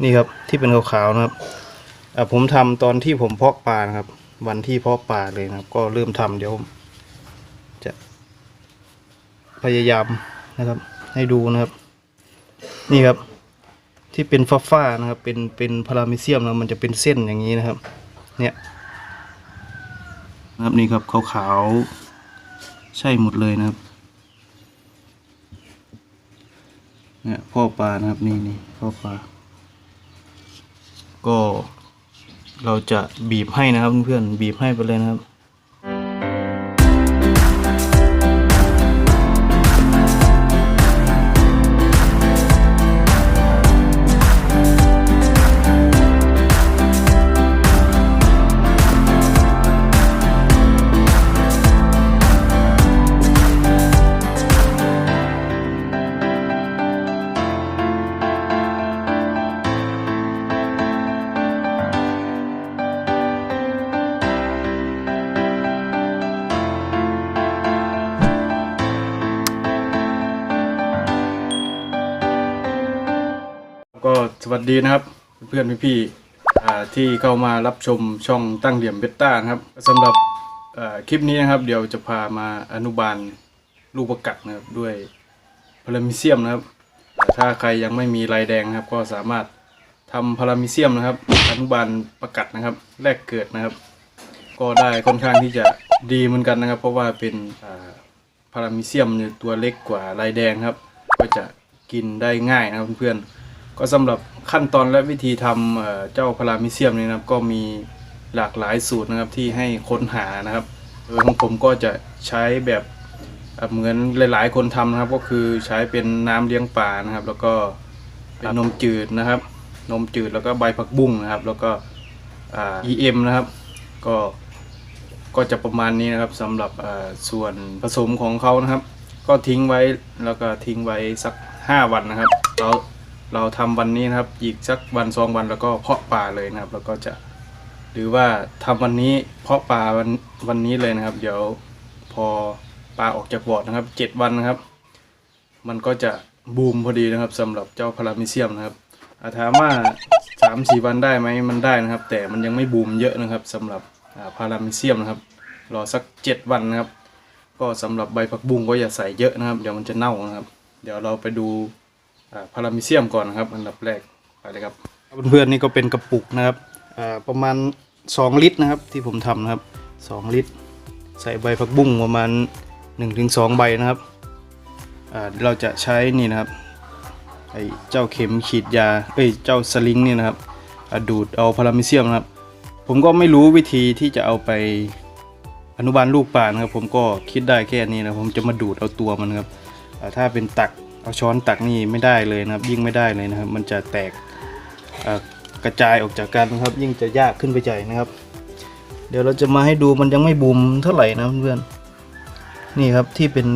นี่ครับที่เป็นขาวๆนะครับอ่าผมทำตอนที่ผมเพาะปลานะครับ วันที่เพาะปลาเลยนะครับ ก็เริ่มทำเดี๋ยวจะพยายามนะครับ ให้ดูนะครับ นี่ครับ ที่เป็นฟ้าๆนะครับ เป็นเป็นพารามิเซียมนะมันจะเป็นเส้นอย่างนี้นะครับ เนี่ยนะครับนี่ครับขาวๆใช่หมดเลยนะครับเนี่ยพ่อปลานะครับนี่นี่พ่อปลา ก็เราจะบีบให้นะครับเพื่อนๆบีบให้ไปเลยนะครับ สวัสดีนะครับ เพื่อนๆพี่ๆที่เข้ามารับชมช่องตั้งเหลี่ยมเบต้านะครับสำหรับคลิปนี้นะครับ เดี๋ยวจะพามาอนุบาลลูกประกัดนะครับด้วยพารามิเซียมนะครับ ถ้าใครยังไม่มีลายแดงนะครับ ก็สามารถทำพารามิเซียมนะครับ อนุบาลประกัดนะครับ แรกเกิดนะครับ ก็ได้ค่อนข้างที่จะดีเหมือนกันนะครับ เพราะว่าเป็นพารามิเซียมเนี่ยตัวเล็กกว่าลายแดงครับ ก็จะกินได้ง่ายนะครับเพื่อนๆ ก็สำหรับขั้นตอนและวิธีทำเอ่อเจ้าพารามิเซียมนี้นะครับก็มีหลากหลายสูตรนะครับที่ให้ค้นหานะครับโดยของผมก็จะใช้แบบเหมือนหลาย ๆ คนทำนะครับ ก็คือใช้เป็นน้ำเลี้ยงปลานะครับ แล้วก็เป็นนมจืดนะครับ นมจืดแล้วก็ใบผักบุ้งนะครับ แล้วก็อ่า EM นะครับ ก็ก็จะประมาณนี้นะครับสำหรับส่วนผสมของเขานะครับ ก็ทิ้งไว้แล้วก็ทิ้งไว้สัก 5 วันนะครับเรา เราทำวันนี้นะครับ อีกสักวันสองวันแล้วก็เพาะปลาเลยนะครับ แล้วก็จะหรือว่าทำวันนี้เพาะปลาวันวันนี้เลยนะครับ เดี๋ยวพอปลาออกจากบ่อนะครับเจ็ดวันนะครับ มันก็จะบูมพอดีนะครับสำหรับเจ้าพารามิเซียมนะครับอาถามว่าสามสี่วันได้ไหมมันได้นะครับ แต่มันยังไม่บูมเยอะนะครับสำหรับพารามิเซียมนะครับ รอสักเจ็ดวันนะครับ ก็สำหรับใบผักบุ้งก็อย่าใส่เยอะนะครับ เดี๋ยวมันจะเน่านะครับ เดี๋ยวเราไปดู พารามิเซียมก่อนนะครับอันดับแรกไปเลยครับเพื่อนๆนี่ก็เป็นกระปุกนะครับประมาณ 2 ลิตรนะครับที่ผมทำนะครับ 2 ลิตร ใส่ใบผักบุ้งประมาณ 1-2 ใบนะครับเราจะใช้นี่นะครับไอ้เจ้าเข็มฉีดยาเอ้ยเจ้าสลิงนี่นะครับดูดเอาพารามิเซียมนะครับ ผมก็ไม่รู้วิธีที่จะเอาไปอนุบาลลูกปลานะครับ ผมก็คิดได้แค่นี้นะผมจะมาดูดเอาตัวมันครับถ้าเป็นตัก เอาช้อนตักนี่ไม่ได้เลยนะครับ ยิ่งไม่ได้เลยนะครับ มันจะแตกกระจายออกจากกันนะครับ ยิ่งจะยากขึ้นไปใหญ่นะครับ เดี๋ยวเราจะมาให้ดูมันยังไม่บูมเท่าไหร่นะเพื่อนนี่ครับที่เป็น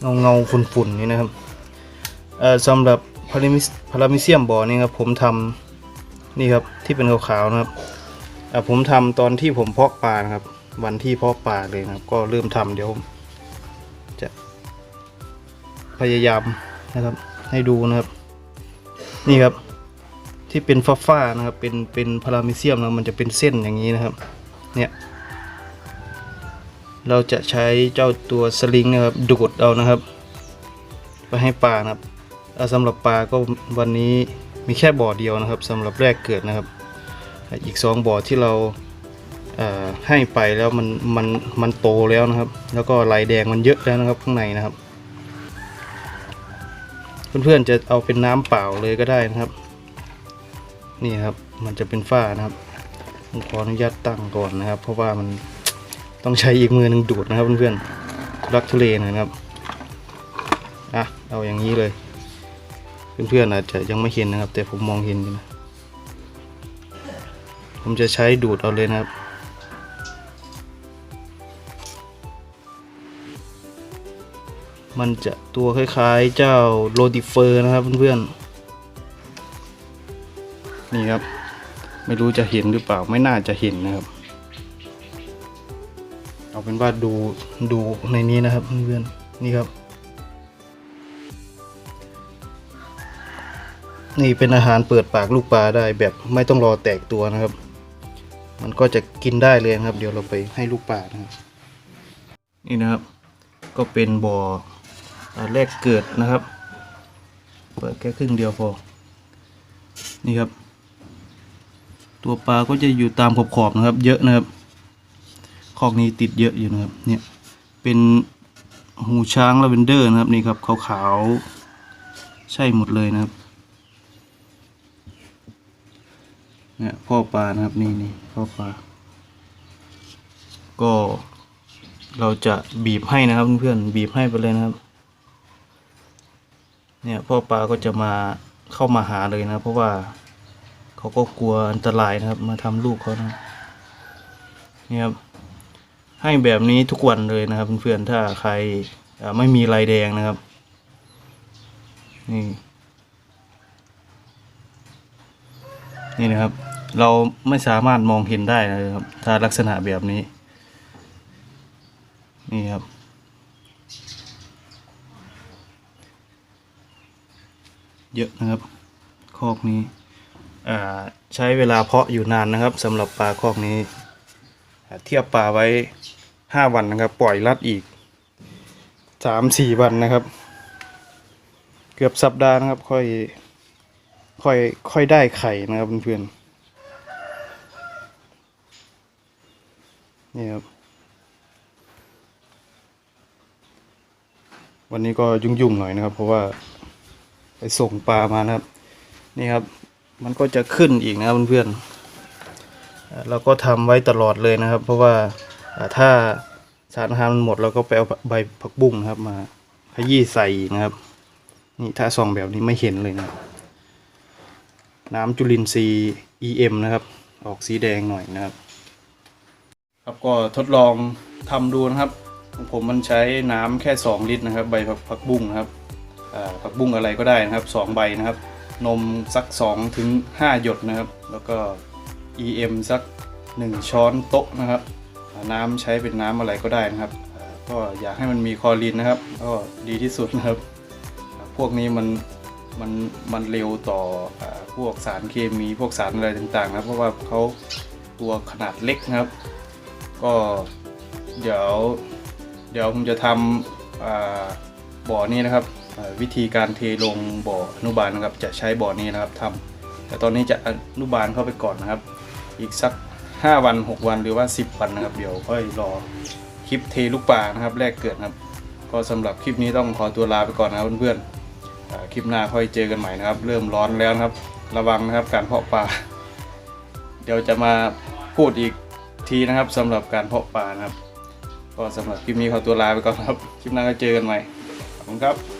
เงาเงาฝุ่นๆนี่นะครับสำหรับพารามิสพารามิเซียมบ่อนี่ครับผมทำนี่ครับที่เป็นขาวๆนะครับผมทำตอนที่ผมเพาะปลานะครับ วันที่เพาะปลาเลยนะครับ ก็เริ่มทำเดี๋ยวผม พยายามนะครับ ให้ดูนะครับ นี่ครับ ที่เป็นฟ้าๆนะครับ เป็นเป็นพารามิเซียมนะมันจะเป็นเส้นอย่างนี้นะครับ เนี่ยเราจะใช้เจ้าตัวสลิงนะครับดูดเอานะครับ ไปให้ปลานะครับสำหรับปลาก็วันนี้มีแค่บ่อเดียวนะครับสำหรับแรกเกิดนะครับ อีกสองบ่อที่เราให้ไปแล้วมันมันมันโตแล้วนะครับ แล้วก็ลายแดงมันเยอะแล้วนะครับข้างในนะครับ เพื่อนๆจะเอาเป็นน้ำเปล่าเลยก็ได้นะครับ นี่ครับมันจะเป็นฝ้านะครับผมขออนุญาตตั้งก่อนนะครับ เพราะว่ามันต้องใช้อีกมือหนึ่งดูดนะครับเพื่อนๆทุรักทุเลนะครับอะเอาอย่างนี้เลย เพื่อนๆอาจจะยังไม่เห็นนะครับ แต่ผมมองเห็นอยู่นะผมจะใช้ดูดเอาเลยนะครับ มันจะตัวคล้ายๆเจ้าโรดิเฟอร์นะครับเพื่อนๆ นี่ครับ ไม่รู้จะเห็นหรือเปล่าไม่น่าจะเห็นนะครับ เอาเป็นว่าดูดูในนี้นะครับเพื่อนๆ นี่ครับ นี่เป็นอาหารเปิดปากลูกปลาได้แบบไม่ต้องรอแตกตัวนะครับ มันก็จะกินได้เลยนะครับ เดี๋ยวเราไปให้ลูกปลานะครับนี่นะครับก็เป็นบ่ออ่า แรกเกิดนะครับ เปิดแค่ครึ่งเดียวพอ นี่ครับ ตัวปลาก็จะอยู่ตามขอบๆนะครับ เยอะนะครับคอกนี้ติดเยอะอยู่นะครับ เนี่ยเป็นหูช้างลาเวนเดอร์นะครับนี่ครับขาวๆใช่หมดเลยนะครับเนี่ยพ่อปลานะครับนี่นี่พ่อปลาก็เราจะบีบให้นะครับเพื่อนๆบีบให้ไปเลยนะครับ เนี่ยพ่อปลาก็จะมาเข้ามาหาเลยนะ เพราะว่าเขาก็กลัวอันตรายนะครับ มาทำลูกเขานะเนี่ยครับให้แบบนี้ทุกวันเลยนะครับเพื่อนๆถ้าใครไม่มีลายแดงนะครับนี่นี่นะครับ เราไม่สามารถมองเห็นได้นะครับ ถ้าลักษณะแบบนี้ นี่ครับ เยอะนะครับคอกนี้ใช้เวลาเพาะอยู่นานนะครับสำหรับปลาคอกนี้ เทียบปลาไว้ห้าวันนะครับ ปล่อยรัดอีกสามสี่วันนะครับ เกือบสัปดาห์นะครับค่อยค่อยค่อยได้ไข่นะครับเพื่อนๆนี่ครับวันนี้ก็ยุ่งๆหน่อยนะครับ เพราะว่า ไปส่งปลามานะครับ นี่ครับ มันก็จะขึ้นอีกนะครับเพื่อนๆเราก็ทำไว้ตลอดเลยนะครับ เพราะว่าถ้าสารอาหารมันหมดเราก็ไปเอาใบผักบุ้งครับมาขยี้ใส่อีกนะครับ นี่ถ้าส่องแบบนี้ไม่เห็นเลยนะน้ำจุลินทรีย์ EM นะครับ ออกสีแดงหน่อยนะครับ ครับก็ทดลองทำดูนะครับของผมมันใช้น้ำแค่ 2 ลิตรนะครับ ใบผักบุ้งนะครับ ผักบุ้งอะไรก็ได้นะครับ 2 ใบนะครับ นมสัก2ถึง5หยดนะครับ แล้วก็ EM สัก 1 ช้อนโต๊ะนะครับ น้ำใช้เป็นน้ำอะไรก็ได้นะครับ ก็อยากให้มันมีคอรีนนะครับ ก็ดีที่สุดนะครับ พวกนี้มันมันมันเร็วต่ออพวกสารเคมีพวกสารอะไรต่างๆ นะเพราะว่าเขาตัวขนาดเล็กนะครับ ก็เดี๋ยวเดี๋ยวผมจะทำบ่อนี้นะครับ วิธีการเทลงบ่ออนุบาลนะครับ จะใช้บ่อนี้นะครับทำแต่ตอนนี้จะอนุบาลเข้าไปก่อนนะครับ อีกสัก 5 วัน 6 วันหรือว่า 10 วันนะครับ เดี๋ยวค่อยรอคลิปเทลูกปลานะครับ แรกเกิดนะครับ ก็สำหรับคลิปนี้ต้องขอตัวลาไปก่อนนะครับเพื่อนๆคลิปหน้าค่อยเจอกันใหม่นะครับ เริ่มร้อนแล้วครับ ระวังนะครับการเพาะปลาเดี๋ยวจะมาพูดอีกทีนะครับสำหรับการเพาะปลานะครับ ก็สำหรับคลิปนี้ขอตัวลาไปก่อนครับ คลิปหน้าก็เจอกันใหม่ขอบคุณครับ